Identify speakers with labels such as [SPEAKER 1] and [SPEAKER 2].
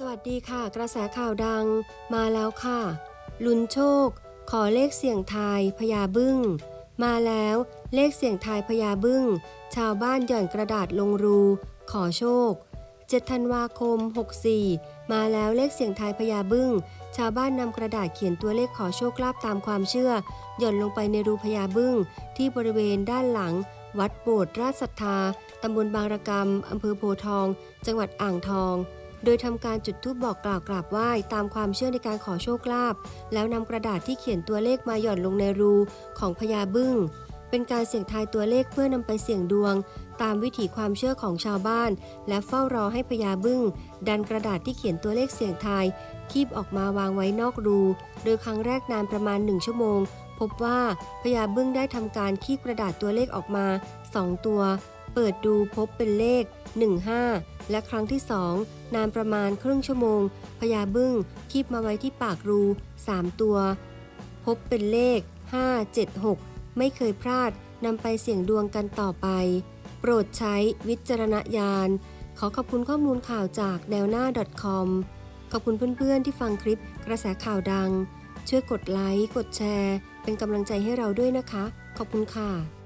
[SPEAKER 1] สวัสดีค่ะ กระแสข่าวดังมาแล้วค่ะ ลุ้นโชค ขอเลขเสี่ยงทายพญาบึ้ง มาแล้วเลขเสี่ยงทายพญาบึ้ง ชาวบ้านหย่อนกระดาษลงรู ขอโชค 7 ธันวาคม 64 มาแล้วเลขเสี่ยงทายพญาบึ้ง ชาวบ้านนำกระดาษเขียนตัวเลขขอโชคลาภตามความเชื่อ หย่อนลงไปในรูพญาบึ้ง ที่บริเวณด้านหลัง วัดโบสถ์ราชศรัทธาตำบลบางระกำอำเภอโพทอง จังหวัดอ่างทอง โดยทำการจุดธูปบอกกล่าวกราบไหว้ตามความเชื่อในการขอโชคลาภแล้วนำกระดาษที่เขียนตัวเลขมาหย่อนลงในรูของพญาบึ้ง เป็นการเสี่ยงทายตัวเลขเพื่อนำไปเสี่ยงดวง ตามวิถีความเชื่อของชาวบ้าน และเฝ้ารอให้พญาบึ้ง ดันกระดาษที่เขียนตัวเลขเสี่ยงทายคีบออกมาวางไว้นอกรู โดยครั้งแรกนานประมาณ 1 ชั่วโมง พบว่าพญาบึ้งได้ทำการคีบกระดาษตัวเลขออกมา 2 ตัว เปิดดูพบเป็นเลข 15 และครั้งที่2นานประมาณครึ่งชั่วโมงพญาบึ้งคีบมาไว้ที่ปากรู 3 ตัว พบเป็นเลข 576 ไม่เคยพลาดนำไปเสี่ยงดวงกันต่อไป โปรดใช้วิจารณญาณ ขอขอบคุณข้อมูลข่าวจากแนวหน้า .com ขอบคุณเพื่อนๆที่ฟังคลิปกระแสข่าวดัง ช่วยกดไลค์ กดแชร์ เป็นกำลังใจให้เราด้วยนะคะ ขอบคุณค่ะ